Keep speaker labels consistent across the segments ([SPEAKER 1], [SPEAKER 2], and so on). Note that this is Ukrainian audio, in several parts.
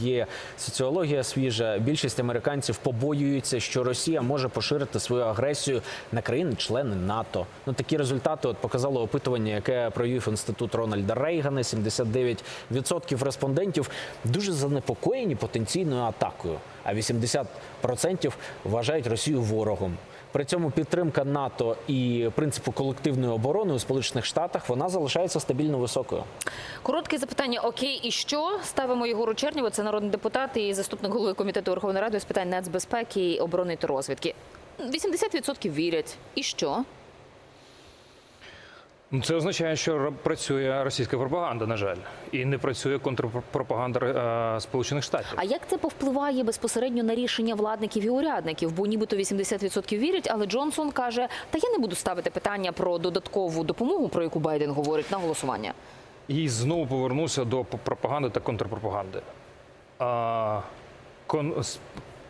[SPEAKER 1] Є соціологія свіжа. Більшість американців побоюються, що Росія може поширити свою агресію на країни-члени НАТО. Ну такі результати от показало опитування, яке провів інститут Рональда Рейгана. 79% респондентів дуже занепокоєні потенційною атакою, а 80% вважають Росію ворогом. При цьому підтримка НАТО і принципу колективної оборони у Сполучених Штатах вона залишається стабільно високою.
[SPEAKER 2] Коротке запитання: окей, і що ставимо Єгору Чернєву, це народний депутат і заступник голови комітету Верховної Ради з питань нацбезпеки, оборони та розвідки. 80% вірять. І що?
[SPEAKER 3] Ну, Це означає, що працює російська пропаганда, на жаль, і не працює контрпропаганда е, Сполучених Штатів.
[SPEAKER 2] А як це повпливає безпосередньо на рішення владників і урядників? Бо нібито 80% вірять, але Джонсон каже: та я не буду ставити питання про додаткову допомогу, про яку Байден говорить на голосування.
[SPEAKER 3] І знову повернуся до пропаганди та контрпропаганди. А, кон,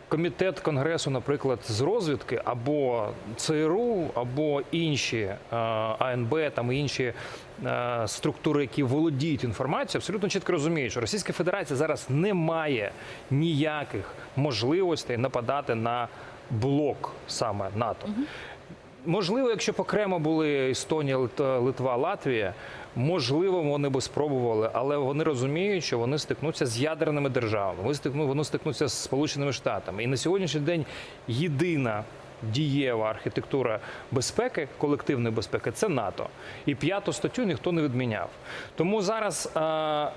[SPEAKER 3] комітет Конгресу, наприклад, з розвідки або ЦРУ, або інші а, АНБ, там і інші а, структури, які володіють інформацією, абсолютно чітко розуміють, що Російська Федерація зараз не має ніяких можливостей нападати на блок саме НАТО. Можливо, якщо б окремо були Естонія, Литва, Латвія, можливо, вони би спробували, але вони розуміють, що вони стикнуться з ядерними державами. Вони стикну, вони стикнуться з Сполученими Штатами. І на сьогоднішній день єдина дієва архітектура безпеки, колективної безпеки це НАТО. І п'яту статтю ніхто не відміняв. Тому зараз, е,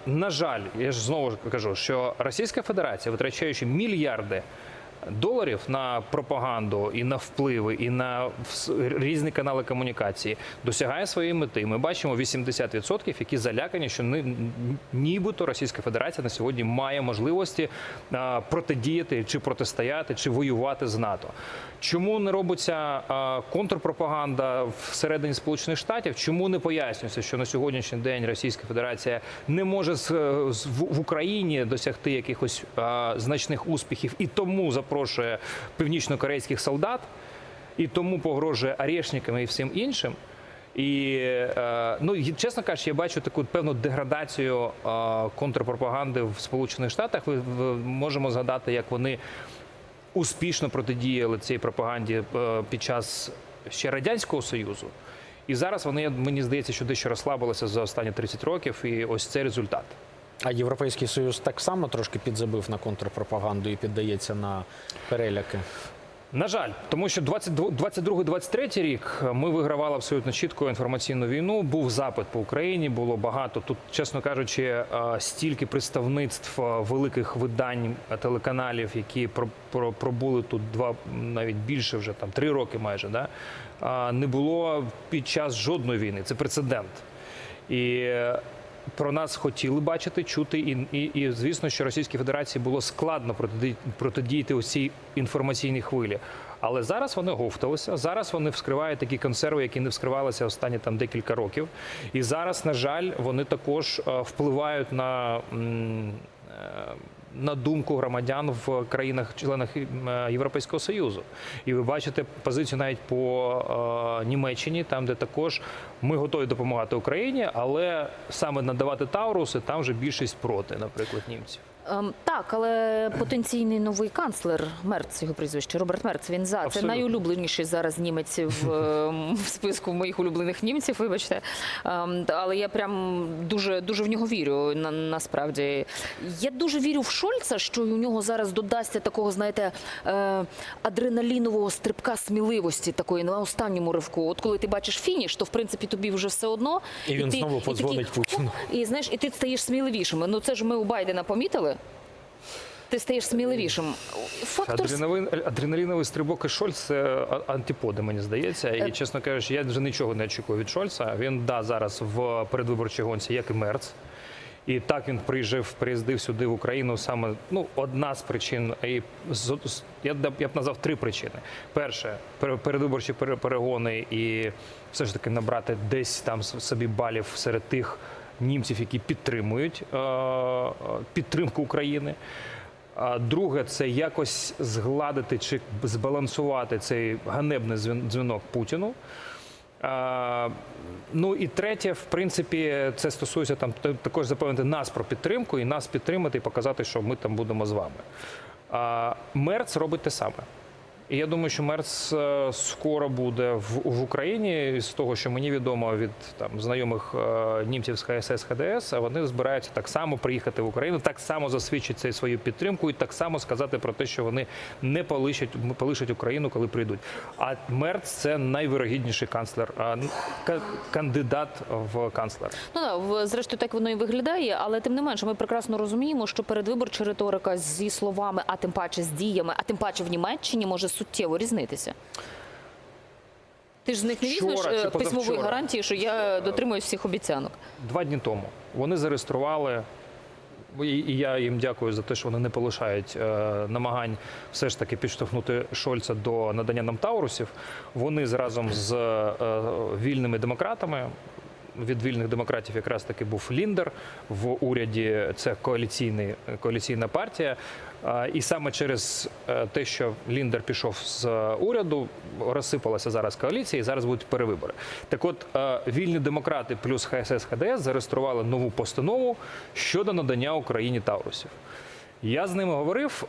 [SPEAKER 3] на жаль, я ж знову кажу, що Російська Федерація, витрачаючи мільярди доларів на пропаганду і на впливи, і на різні канали комунікації досягає своєї мети. Ми бачимо 80%, які залякані, що нібито Російська Федерація на сьогодні має можливості протидіяти чи протистояти, чи воювати з НАТО. Чому не робиться контрпропаганда всередині Сполучених Штатів? Чому не пояснюється, що на сьогоднішній день Російська Федерація не може з, в Україні досягти якихось значних успіхів і тому запрошує північнокорейських солдат, і тому погрожує арешниками і всім іншим. І е, ну чесно кажучи, я бачу таку певну деградацію е, контрпропаганди в Сполучених Штатах. Ви можемо згадати, як вони успішно протидіяли цій пропаганді е, під час ще радянського союзу. І зараз вони мені здається, що дещо розслабилися за останні 30 років, і ось це результат.
[SPEAKER 1] А Європейський Союз так само трошки підзабив на контрпропаганду і піддається на переляки.
[SPEAKER 3] На жаль, тому що 22-23 рік ми вигравали абсолютно чітко інформаційну війну. Був запит по Україні, було багато. Тут, чесно кажучи, е, стільки представництв е, великих видань е, телеканалів, які про- про- пробули тут два навіть більше вже там три роки, майже да не було під час жодної війни. Це прецедент. І е, про нас хотіли бачити, чути, і, і, і звісно, що Російській Федерації було складно протиді- протидіяти усій інформаційній хвилі. Але зараз вони говталися. Зараз вони вскривають такі консерви, які не вскривалися останні там декілька років. І зараз, на жаль, вони також е, впливають на. На думку громадян в країнах-членах е, Європейського союзу, і ви бачите позицію навіть по е, Німеччині, там де також ми готові допомагати Україні, але саме надавати Тауруси там вже більшість проти, наприклад, німців.
[SPEAKER 2] Ем, так, але потенційний новий канцлер Мерц, його прізвище Роберт Мерц. Він за це
[SPEAKER 3] Абсолютно.
[SPEAKER 2] найулюбленіший зараз німець в, ем, в списку моїх улюблених німців. Вибачте, Ем, але я прям дуже дуже в нього вірю. На, насправді я дуже вірю в Шольца, що у нього зараз додасться такого, знаєте, е, адреналінового стрибка сміливості такої на останньому ривку. От коли ти бачиш фініш, то в принципі тобі вже все одно.
[SPEAKER 1] І він
[SPEAKER 2] ти-
[SPEAKER 1] знову подзвонить Путіну.
[SPEAKER 2] І знаєш, і ти стаєш сміливішим. Ну це ж ми у Байдена помітили. Ти стаєш сміливішим. Фактор
[SPEAKER 3] Адреналин, адреналіновий стрибок і Шольц це антиподи, мені здається. І чесно кажучи, я вже нічого не очікую від Шольца. Він да зараз в передвиборчій гонці, як і Мерц. І так він приїжджав, приїздив сюди в Україну саме ну одна з причин. І я б назвав три причини. Перше, пере- передвиборчі перегони і все ж таки набрати десь там собі балів серед тих німців, які підтримують е, е, підтримку України. Друге, це якось згладити чи збалансувати цей ганебний дзвінок Путіну. Ну і третє, в принципі, це стосується там також запевнити нас про підтримку і нас підтримати і показати, що ми там будемо з вами. Мерц робить те саме. І я думаю, що Мерц е, скоро буде в, в Україні. З того, що мені відомо від там знайомих е, німців з ХСС ХДС, а вони збираються так само приїхати в Україну, так само засвідчити свою підтримку і так само сказати про те, що вони не полишать, полишать Україну, коли прийдуть. А Мерц це найвирогідніший канцлер, кандидат в канцлер.
[SPEAKER 2] Ну да, зрештою, так воно і виглядає, але тим не менше, ми прекрасно розуміємо, що передвиборча риторика зі словами, а тим паче з діями, а тим паче в Німеччині може суттєво різнитися. Ти ж з них не візьмеш е, письмової гарантії, що я дотримуюсь всіх обіцянок.
[SPEAKER 3] Два дні тому вони зареєстрували. І і я їм дякую за те, що вони не полишають е, намагань все ж таки підштовхнути Шольца до надання нам Таурусів. Вони разом з е, вільними демократами. Від вільних демократів якраз таки був Ліндер в уряді. Це коаліційний коаліційна партія. Е, І саме через е, те, що Ліндер пішов з уряду, розсипалася зараз коаліція, і зараз будуть перевибори. Так от е, вільні демократи плюс ХСС ХДС зареєстрували нову постанову щодо надання Україні Таурусів. Я з ними говорив.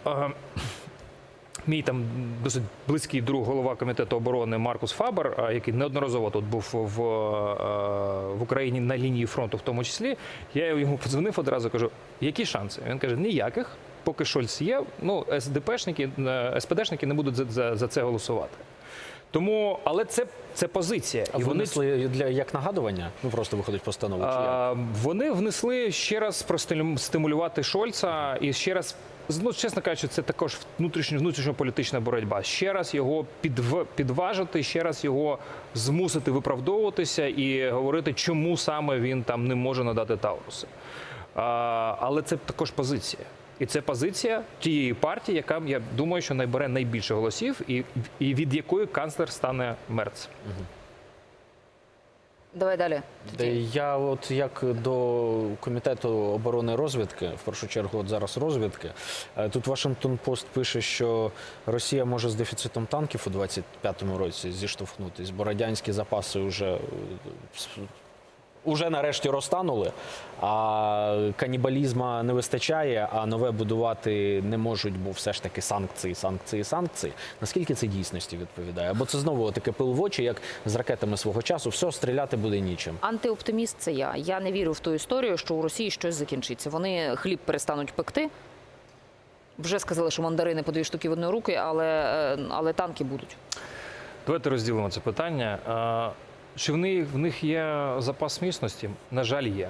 [SPEAKER 3] Мій там досить близький друг, голова комітету оборони Маркус Фабер, який неодноразово тут був в, е, в Україні на лінії фронту, в тому числі. Я йому подзвонив одразу, кажу, які шанси? Він каже, ніяких. Поки Шольц є, ну СДПшники, е, СПДшники не будуть за, за, за це голосувати. Тому, але це, це позиція.
[SPEAKER 1] А внесли для як нагадування? Ну просто виходить постанову. Чи як?
[SPEAKER 3] Вони внесли ще раз простимулювати Шольца і ще раз. Ну, чесно кажучи, це також внутрішньо внутрішньополітична боротьба. Ще раз його підв... підважити, ще раз його змусити виправдовуватися і говорити, чому саме він там не може надати Тауруси. А, але це також позиція. І це позиція тієї партії, яка я думаю, що найбере найбільше голосів, і, і від якої канцлер стане Мерц.
[SPEAKER 2] Давай далі.
[SPEAKER 1] Я, от як до комітету оборони розвідки, в першу чергу, от зараз розвідки. е, Тут Вашингтон Пост пише, що Росія може з дефіцитом танків у 25-му році зіштовхнутись, бо радянські запаси вже. Е, Уже нарешті розтанули, а канібалізма не вистачає, а нове будувати не можуть, бо все ж таки санкції, санкції, санкції. Наскільки це дійсності відповідає? Або це знову таке пил в очі, як з ракетами свого часу, все стріляти буде нічим.
[SPEAKER 2] Антиоптиміст це я. Я не вірю в ту історію, що у Росії щось закінчиться. Вони хліб перестануть пекти. Вже сказали, що мандарини по дві штуки в одної руки, але, е, але танки будуть.
[SPEAKER 3] Давайте розділимо це питання. Чи в них, в них є запас міцності? На жаль, є.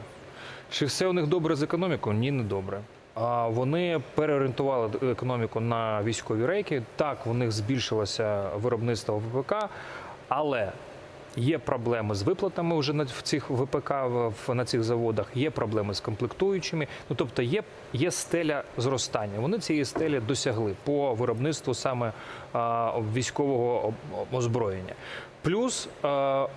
[SPEAKER 3] Чи все у них добре з економікою? Ні, не добре. А вони переорієнтували економіку на військові рейки. Так, у них збільшилося виробництво ВПК, але є проблеми з виплатами вже в цих ВПК на цих заводах. Є проблеми з комплектуючими. Ну тобто є, є стеля зростання. Вони цієї стелі досягли по виробництву саме а, військового озброєння. Плюс а,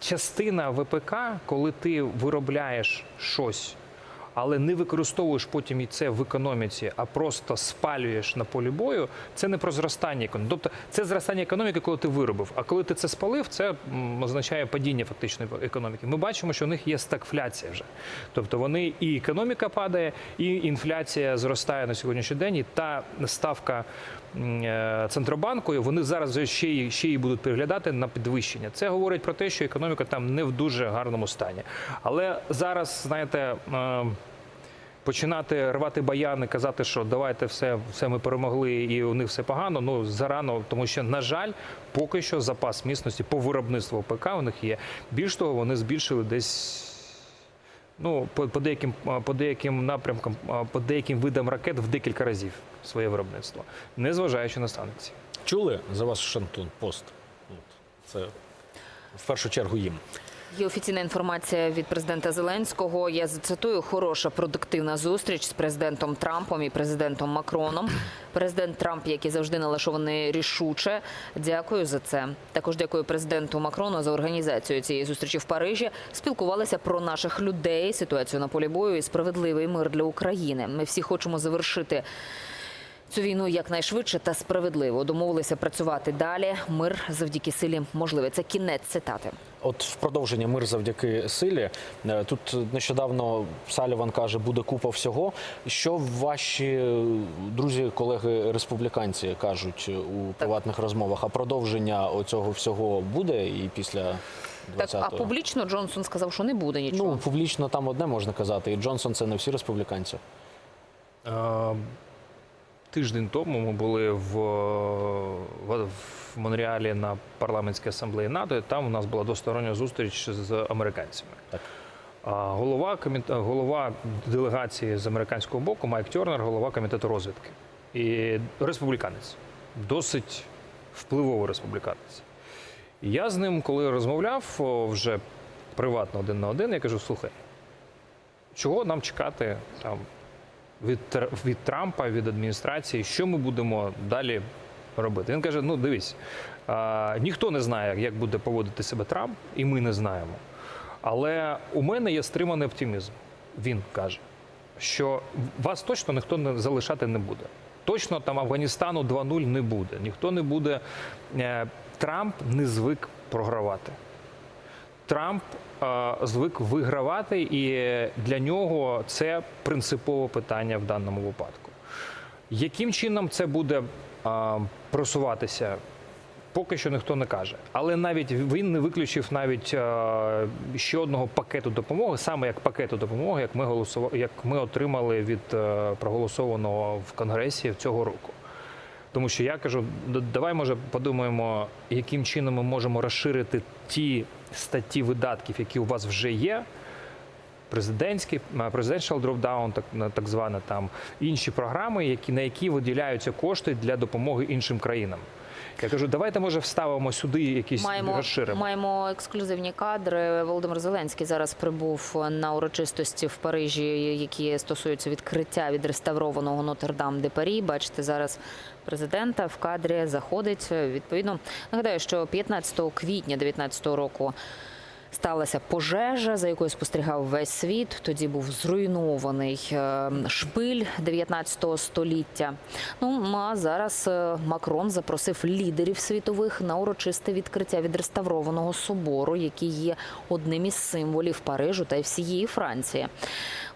[SPEAKER 3] частина ВПК, коли ти виробляєш щось, але не використовуєш потім і це в економіці, а просто спалюєш на полі бою, це не про зростання економіки. Тобто це зростання економіки, коли ти виробив. А коли ти це спалив, це означає падіння фактичної економіки. Ми бачимо, що у них є стагфляція вже. Тобто вони і економіка падає, і інфляція зростає на сьогоднішній день. І та ставка е, вони зараз ще й ще й будуть переглядати на підвищення. Це говорить про те, що економіка там не в дуже гарному стані. Але зараз, знаєте. е, Починати рвати баяни, казати, що давайте все, все ми перемогли і у них все погано. Ну зарано, тому що на жаль, поки що запас міцності по виробництву ПК у них є. Більш того, вони збільшили десь. Ну, по, по деяким по деяким напрямкам, по деяким видам ракет в декілька разів своє виробництво, незважаючи на санкції.
[SPEAKER 1] Чули за вас Вашингтон Пост? Це в першу чергу їм.
[SPEAKER 2] Є офіційна інформація від президента Зеленського. Я зацитую хороша продуктивна зустріч з президентом Трампом і президентом Макроном. Президент Трамп, який завжди налаштований рішуче. Дякую за це. Також дякую президенту Макрону за організацію цієї зустрічі в Парижі. Спілкувалися про наших людей, ситуацію на полі бою і справедливий мир для України. Ми всі хочемо завершити цю війну якнайшвидше та справедливо. Домовилися працювати далі. Мир завдяки силі можливий. Це кінець цитати.
[SPEAKER 1] От в продовження мир завдяки силі. Е, Тут нещодавно Саліван каже, буде купа всього. Що ваші е, друзі, колеги республіканці кажуть у приватних розмовах? А продовження оцього всього буде і після 20-го?
[SPEAKER 2] а публічно Джонсон сказав, що не буде нічого.
[SPEAKER 1] Ну, публічно там одне можна казати. І Джонсон це не всі республіканці.
[SPEAKER 3] Е, Тиждень тому ми були в, в, в Монреалі на парламентській асамблеї НАТО. і Там у нас була двостороння зустріч з американцями.
[SPEAKER 1] Так.
[SPEAKER 3] А голова коміт... голова делегації з американського боку Майк Тернер, голова комітету розвідки. І республіканець, досить впливовий республіканець. Я з ним, коли розмовляв вже приватно один на один, я кажу: слухай, чого нам чекати там від, від Трампа, від адміністрації, що ми будемо далі робити? Він каже: ну дивись, ніхто не знає, як буде поводити себе Трамп, і ми не знаємо. Але у мене є стриманий оптимізм. Він каже, що вас точно ніхто не залишати не буде. Точно там Афганістану 2-0 не буде. Ніхто не буде. Е, Трамп не звик програвати. Трамп звик вигравати, і для нього це принципове питання в даному випадку. Яким чином це буде просуватися? Поки що ніхто не каже. Але навіть він не виключив навіть е, ще одного пакету допомоги, саме як пакету допомоги, як ми голосували, як ми отримали від е, проголосованого в Конгресі цього року. Тому що я кажу, давай може подумаємо, яким чином ми можемо розширити ті статті видатків, які у вас вже є. Президентський е, presidential dropdown, так на- так звана там інші програми, які на які виділяються кошти для допомоги іншим країнам. Я кажу, давайте може вставимо сюди якісь
[SPEAKER 2] Маємо,
[SPEAKER 3] розширимо.
[SPEAKER 2] маємо ексклюзивні кадри. Володимир Зеленський зараз прибув на урочистості в Парижі, які стосуються відкриття відреставрованого Нотр-Дам де Парі. Бачите, зараз президента в кадрі заходить. Відповідно, нагадаю, що 15 квітня 2019 року. Сталася пожежа, за якою спостерігав весь світ. Тоді був зруйнований е, шпиль 19 століття. Ну а зараз е, Макрон запросив лідерів світових на урочисте відкриття відреставрованого собору, який є одним із символів Парижу та й всієї Франції.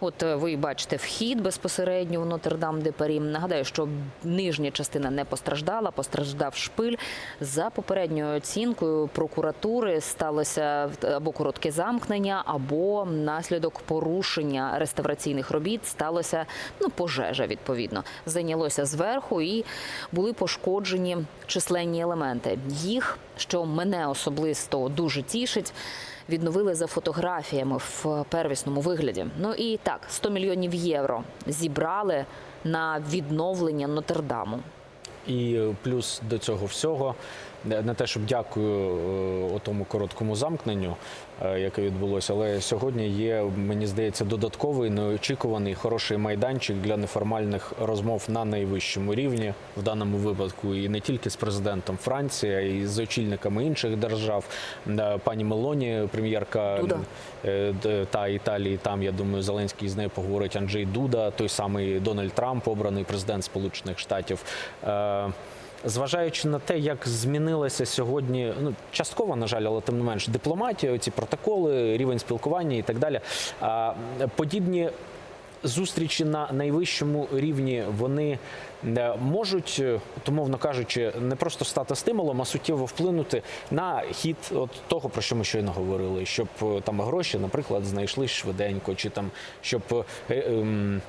[SPEAKER 2] От е, ви бачите вхід безпосередньо в Нотр-Дам де Парі. Нагадаю, що нижня частина не постраждала, постраждав шпиль. За попередньою оцінкою прокуратури сталося або коротке замкнення, або наслідок порушення реставраційних робіт сталося ну пожежа. Відповідно, зайнялося зверху і були пошкоджені численні елементи. Їх, що мене особисто дуже тішить. Відновили за фотографіями в первісному вигляді. Ну і так, 100 мільйонів євро зібрали на відновлення Нотр-Даму.
[SPEAKER 1] І плюс до цього всього, не те, щоб дякую е, тому короткому замкненню, е, яке відбулося, але сьогодні є, мені здається, додатковий неочікуваний хороший майданчик для неформальних розмов на найвищому рівні в даному випадку, і не тільки з президентом Франції, а й з очільниками інших держав. Е, Пані Мелоні, прем'єрка та Італії. Там я думаю, Зеленський з нею поговорить. Анджей Дуда, той самий Дональд Трамп, обраний президент Сполучених Штатів. Е, Зважаючи на те, як змінилася сьогодні, ну частково, на жаль, але тим не менш, дипломатія, ці протоколи, рівень спілкування і так далі. Подібні зустрічі на найвищому рівні вони е, можуть, е, умовно кажучи, не просто стати стимулом, а суттєво вплинути на хід от того, про що ми щойно говорили, щоб е, там гроші, наприклад, знайшли швиденько, чи там щоб е, ем,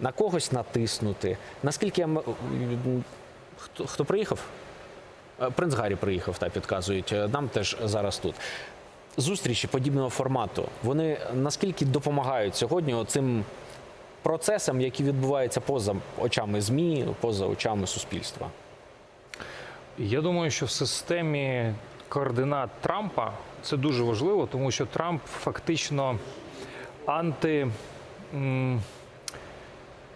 [SPEAKER 1] на когось натиснути. Наскільки я хто, хто приїхав? Е, Принц Гаррі приїхав, та підказують. Е, Нам теж зараз тут. Зустрічі подібного формату, вони наскільки допомагають сьогодні цим процесам, які відбуваються поза очами ЗМІ, поза очами суспільства?
[SPEAKER 3] Я думаю, що в системі координат Трампа це дуже важливо, тому що Трамп фактично анти.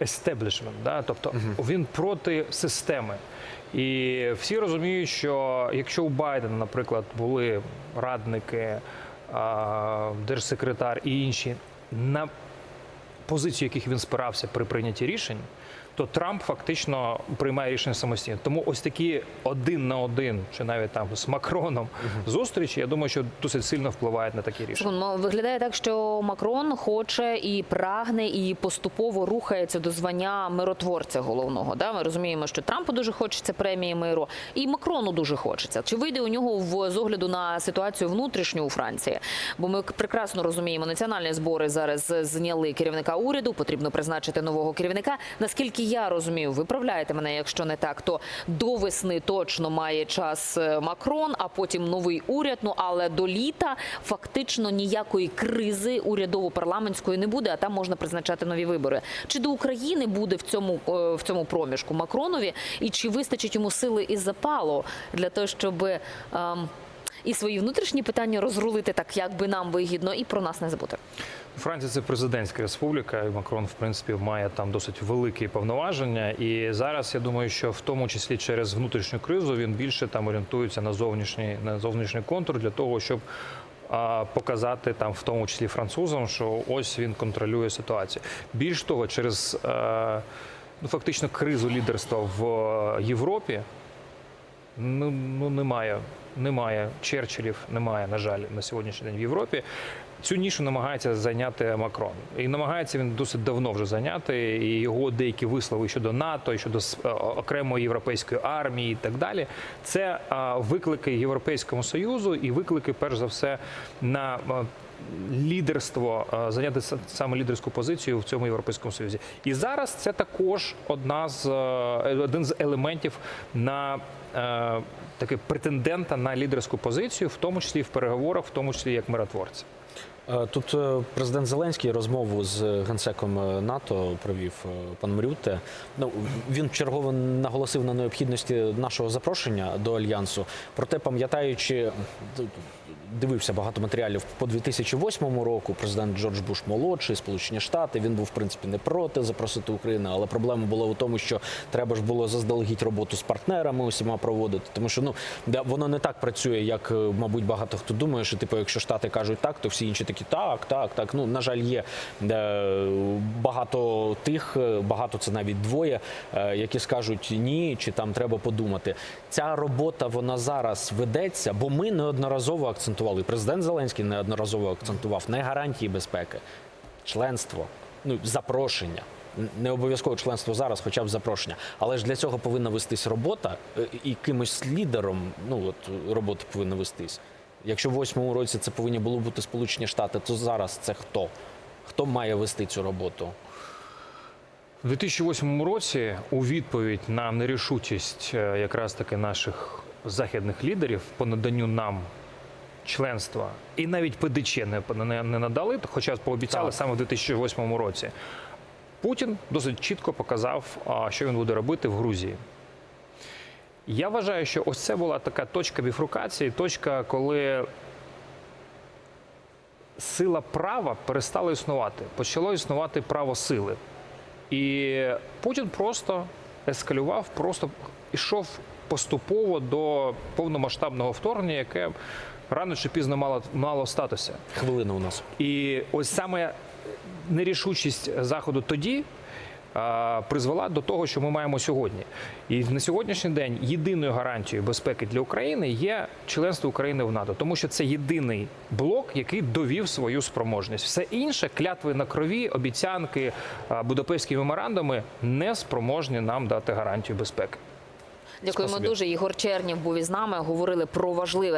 [SPEAKER 3] Естеблішмент, да? тобто він проти системи. І всі розуміють, що якщо у Байдена, наприклад, були радники, держсекретар і інші, на позицію яких він спирався при прийнятті рішень, то Трамп фактично приймає рішення самостійно. Тому ось такі один на один, чи навіть там з Макроном зустрічі, я думаю, що досить сильно впливають на такі рішення.
[SPEAKER 2] Ну, виглядає так, що Макрон хоче і прагне, і поступово рухається до звання миротворця головного. Да? Ми розуміємо, що Трампу дуже хочеться премії миру, і Макрону дуже хочеться. Чи вийде у нього в з огляду на ситуацію внутрішню у Франції? Бо ми прекрасно розуміємо, національні збори зараз зняли керівника уряду. Потрібно призначити нового керівника. Наскільки я розумію, виправляєте мене, якщо не так, то до весни точно має час е, Макрон, а потім новий уряд. Ну але до літа фактично ніякої кризи урядово-парламентської не буде, а там можна призначати нові вибори. Чи до України буде в цьому е, в цьому проміжку Макронові, і чи вистачить йому сили і запалу для того, щоб ем, і свої внутрішні питання розрулити так, як би нам вигідно, і про нас не забути.
[SPEAKER 3] Франція це президентська республіка, і Макрон, в принципі, має там досить великі повноваження. І зараз я думаю, що в тому числі через внутрішню кризу він більше там орієнтується на зовнішній на зовнішній контур для того, щоб показати там, в тому числі французам, що ось він контролює ситуацію. Більш того, через е, ну фактично кризу лідерства в е, Європі. Ну, ну немає, немає Черчиллів, немає, на жаль, на сьогоднішній день в Європі. Цю нішу намагається зайняти Макрон. І намагається він досить давно вже зайняти. І його деякі вислови щодо НАТО, і щодо е, окремої європейської армії і так далі. Це виклики Європейському Союзу і виклики, перш за все, на а, лідерство, зайняти саме лідерську позицію в цьому європейському союзі. І зараз це також одна з е, один з елементів на таке претендента на лідерську позицію, в тому числі в переговорах, в тому числі як миротворця.
[SPEAKER 1] Е, Тут е, президент Зеленський розмову з генсеком е, НАТО провів пан Мрютте. Ну він чергово наголосив на необхідності нашого запрошення до альянсу. Проте, пам'ятаючи, дивився багато матеріалів по 2008 року. Президент Джордж Буш молодший, Сполучені Штати. Він був в принципі не проти запросити Україну, але проблема була у тому, що треба ж було заздалегідь роботу з партнерами усіма проводити. Тому що ну воно не так працює, як мабуть багато хто думає, що типу, якщо штати кажуть так, то всі інші такі так, так, так. Ну на жаль, є е, багато тих, е, багато це навіть двоє, е, які скажуть ні, чи там треба подумати. Ця робота вона зараз ведеться, бо ми неодноразово акцентували. Президент Зеленський неодноразово акцентував не гарантії безпеки, членство, ну запрошення. Не обов'язково членство зараз, хоча б запрошення. Але ж для цього повинна вестись робота, і кимось лідером ну от робота повинна вестись. Якщо в восьмому році це повинні були бути Сполучені Штати, то зараз це хто? Хто має вести цю роботу?
[SPEAKER 3] У 2008 році у відповідь на нерішучість е, якраз таки наших західних лідерів по наданню нам членства і навіть ПДЧ не, не, не надали, хоча пообіцяли
[SPEAKER 1] Так.
[SPEAKER 3] саме в 2008 році. Путін досить чітко показав, що він буде робити в Грузії. Я вважаю, що ось це була така точка біфрукації, точка, коли сила права перестала існувати. Почало існувати право сили. І Путін просто ескалював, просто йшов поступово до повномасштабного вторгнення, яке рано чи пізно мало, мало статися.
[SPEAKER 1] Хвилина у нас.
[SPEAKER 3] І ось саме нерішучість заходу тоді призвела до того, що ми маємо сьогодні. І на сьогоднішній день єдиною гарантією безпеки для України є членство України в НАТО, тому що це єдиний блок, який довів свою спроможність. Все інше клятви на крові, обіцянки, будапештські меморандуми не спроможні нам дати гарантію безпеки.
[SPEAKER 2] Дякуємо
[SPEAKER 1] Спасибі.
[SPEAKER 2] дуже. Ігор Чернів був із нами. Говорили про важливе.